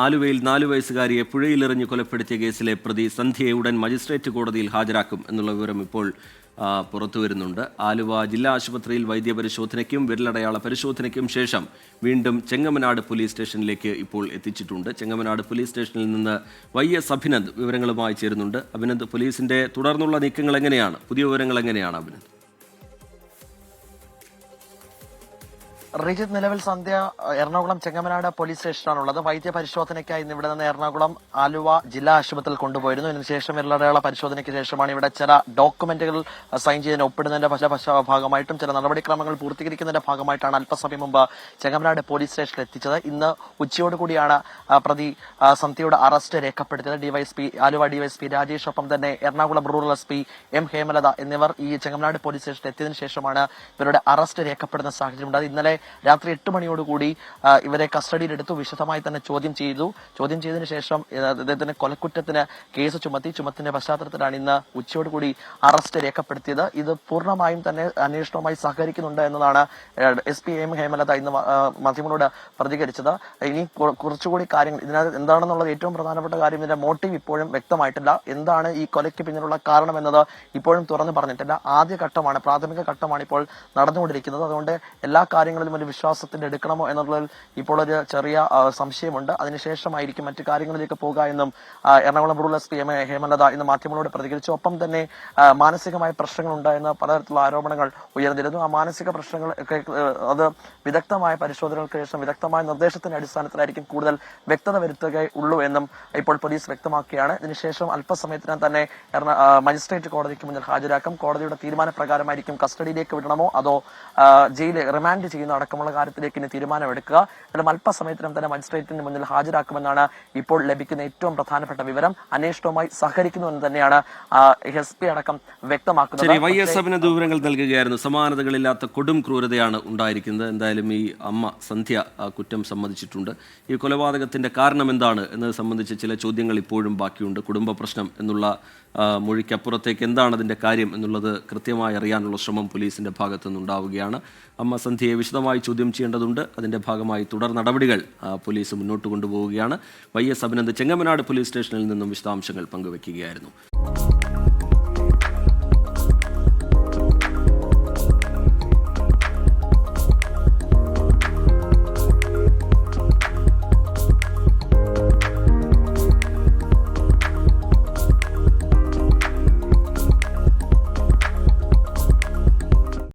ആലുവയിൽ നാലു വയസ്സുകാരിയെ പുഴയിലെറിഞ്ഞ് കൊലപ്പെടുത്തിയ കേസിലെ പ്രതി സന്ധ്യയെ ഉടൻ മജിസ്ട്രേറ്റ് കോടതിയിൽ ഹാജരാക്കും എന്നുള്ള വിവരം ഇപ്പോൾ പുറത്തു വരുന്നുണ്ട്. ആലുവ ജില്ലാ ആശുപത്രിയിൽ വൈദ്യപരിശോധനയ്ക്കും വിരലടയാള പരിശോധനയ്ക്കും ശേഷം വീണ്ടും ചെങ്ങമനാട് പോലീസ് സ്റ്റേഷനിലേക്ക് ഇപ്പോൾ എത്തിച്ചിട്ടുണ്ട്. ചെങ്ങമനാട് പോലീസ് സ്റ്റേഷനിൽ നിന്ന് വൈ എസ് അഭിനന്ദ് വിവരങ്ങളുമായി ചേരുന്നുണ്ട്. അഭിനന്ദ് പോലീസിന്റെ തുടർന്നുള്ള നീക്കങ്ങൾ എങ്ങനെയാണ്? പുതിയ വിവരങ്ങൾ എങ്ങനെയാണ് അഭിനന്ദ്? റിജിത് നിലവിൽ സന്ധ്യ എറണാകുളം ചെങ്ങമനാട് പോലീസ് സ്റ്റേഷനാണുള്ളത് വൈദ്യ പരിശോധനയ്ക്കായി ഇന്ന് ഇവിടെ നിന്ന് എറണാകുളം ആലുവ ജില്ലാ ആശുപത്രിയിൽ കൊണ്ടുപോയിരുന്നു. ഇതിനുശേഷം ഇരളടയാള പരിശോധനയ്ക്ക് ശേഷമാണ് ഇവിടെ ചില ഡോക്യുമെന്റുകൾ സൈൻ ചെയ്തതിന് ഒപ്പിടുന്നതിന്റെ പല ഭാഗമായിട്ടും ചില നടപടിക്രമങ്ങൾ പൂർത്തീകരിക്കുന്നതിന്റെ ഭാഗമായിട്ടാണ് അല്പസമയം മുമ്പ് ചെങ്ങമനാട് പോലീസ് സ്റ്റേഷനിൽ എത്തിച്ചത്. ഇന്ന് ഉച്ചയോടുകൂടിയാണ് പ്രതി സന്ധ്യയുടെ അറസ്റ്റ് രേഖപ്പെടുത്തിയത്. ഡിവൈഎസ്പി ആലുവ ഡിവൈഎസ്പി രാജേഷ് ഒപ്പം തന്നെ Ernakulam rural S P M Hemalatha എന്നിവർ ഈ ചെങ്ങമനാട് പോലീസ് സ്റ്റേഷനിൽ എത്തിയതിനു ശേഷമാണ് ഇവരുടെ അറസ്റ്റ് രേഖപ്പെടുന്ന സാഹചര്യം ഉണ്ടായത്. ഇന്നലെ രാത്രി എട്ട് മണിയോടുകൂടി ഇവരെ കസ്റ്റഡിയിലെടുത്തു. വിശദമായി തന്നെ ചോദ്യം ചെയ്തു. ചോദ്യം ചെയ്തതിന് ശേഷം അദ്ദേഹത്തിന് കൊലക്കുറ്റത്തിന് കേസ് ചുമത്തി ചുമത്തിന്റെ പശ്ചാത്തലത്തിലാണ് ഇന്ന് ഉച്ചയോടുകൂടി അറസ്റ്റ് രേഖപ്പെടുത്തിയത്. ഇത് പൂർണമായും തന്നെ അന്വേഷണവുമായി സഹകരിക്കുന്നുണ്ട് എന്നതാണ് എസ് പി എം ഹേമലത ഇന്ന് മാധ്യമങ്ങളോട് പ്രതികരിച്ചത്. ഇനി കുറച്ചുകൂടി കാര്യങ്ങൾ ഇതിനകത്ത് എന്താണെന്നുള്ളത് ഏറ്റവും പ്രധാനപ്പെട്ട കാര്യം ഇതിന്റെ മോട്ടീവ് ഇപ്പോഴും വ്യക്തമായിട്ടില്ല. എന്താണ് ഈ കൊലയ്ക്ക് പിന്നിലുള്ള കാരണം എന്നത് ഇപ്പോഴും തുറന്നു പറഞ്ഞിട്ടില്ല. ആദ്യ ഘട്ടമാണ് പ്രാഥമിക ഘട്ടമാണ് ഇപ്പോൾ നടന്നുകൊണ്ടിരിക്കുന്നത്. അതുകൊണ്ട് എല്ലാ കാര്യങ്ങളിലും ഒരു എടുക്കണമോ എന്നുള്ളതിൽ ഇപ്പോൾ ഒരു ചെറിയ സംശയമുണ്ട്. അതിനുശേഷമായിരിക്കും മറ്റു കാര്യങ്ങളിലേക്ക് പോകുക എന്നും Ernakulam rural S P M Hemalatha ഇന്ന് മാധ്യമങ്ങളോട് പ്രതികരിച്ചു. ഒപ്പം തന്നെ മാനസികമായ പ്രശ്നങ്ങൾ എന്ന പലതരത്തിലുള്ള ആരോപണങ്ങൾ ഉയർന്നിരുന്നു. ആ മാനസിക പ്രശ്നങ്ങൾ അത് വിദഗ്ധമായ പരിശോധനകൾക്ക് ശേഷം വിദഗ്ധമായ നിർദ്ദേശത്തിന്റെ അടിസ്ഥാനത്തിലായിരിക്കും കൂടുതൽ വ്യക്തത വരുത്തുകയുള്ളൂ എന്നും ഇപ്പോൾ പോലീസ് വ്യക്തമാക്കുകയാണ്. ഇതിനുശേഷം അല്പസമയത്തിനകം തന്നെ മജിസ്ട്രേറ്റ് കോടതിക്ക് മുന്നിൽ ഹാജരാക്കും. കോടതിയുടെ തീരുമാനപ്രകാരമായിരിക്കും കസ്റ്റഡിയിലേക്ക് വിടണമോ? അതോ ജയിലിൽ റിമാൻഡ് ചെയ്യുന്ന അടക്കമുള്ള കാര്യത്തിലേക്ക് ഇനി തീരുമാനമെടുക്കുക. എന്നാലും അല്പസമയത്തിനും തന്നെ മജിസ്ട്രേറ്റിന് മുന്നിൽ ഹാജരാക്കുമെന്നാണ് ഇപ്പോൾ ലഭിക്കുന്ന ഏറ്റവും പ്രധാനപ്പെട്ട വിവരം. അന്വേഷണവുമായി സഹകരിക്കുന്നുവെന്ന് തന്നെയാണ് എസ് പി അടക്കം വ്യക്തമാക്കുന്നത്. വൈ എസ് എഫിന് വിവരങ്ങൾ നൽകുകയായിരുന്നു. സമാനതകളില്ലാത്ത കൊടും ക്രൂരതയാണ് ഉണ്ടായിരിക്കുന്നത്. എന്തായാലും ഈ അമ്മ സന്ധ്യ കുറ്റം സമ്മതിച്ചിട്ടുണ്ട്. ഈ കൊലപാതകത്തിന്റെ കാരണം എന്താണ് എന്നത് സംബന്ധിച്ച് ചില ചോദ്യങ്ങൾ ഇപ്പോഴും ബാക്കിയുണ്ട്. കുടുംബ പ്രശ്നം എന്നുള്ള മൊഴിക്കപ്പുറത്തേക്ക് എന്താണ് അതിന്റെ കാര്യം എന്നുള്ളത് കൃത്യമായി അറിയാനുള്ള ശ്രമം പോലീസിന്റെ ഭാഗത്തു നിന്നുണ്ടാവുകയാണ് അമ്മ സന്ധ്യയെ വിശദമായി ചോദ്യം ചെയ്യേണ്ടതുണ്ട്. അതിന്റെ ഭാഗമായി തുടർ നടപടികൾ പോലീസ് മുന്നോട്ട് കൊണ്ടുപോവുകയാണ്. Y S Abhinand Chengamanad police സ്റ്റേഷനിൽ നിന്നും വിശദാംശങ്ങൾ പങ്കുവയ്ക്കുകയായിരുന്നു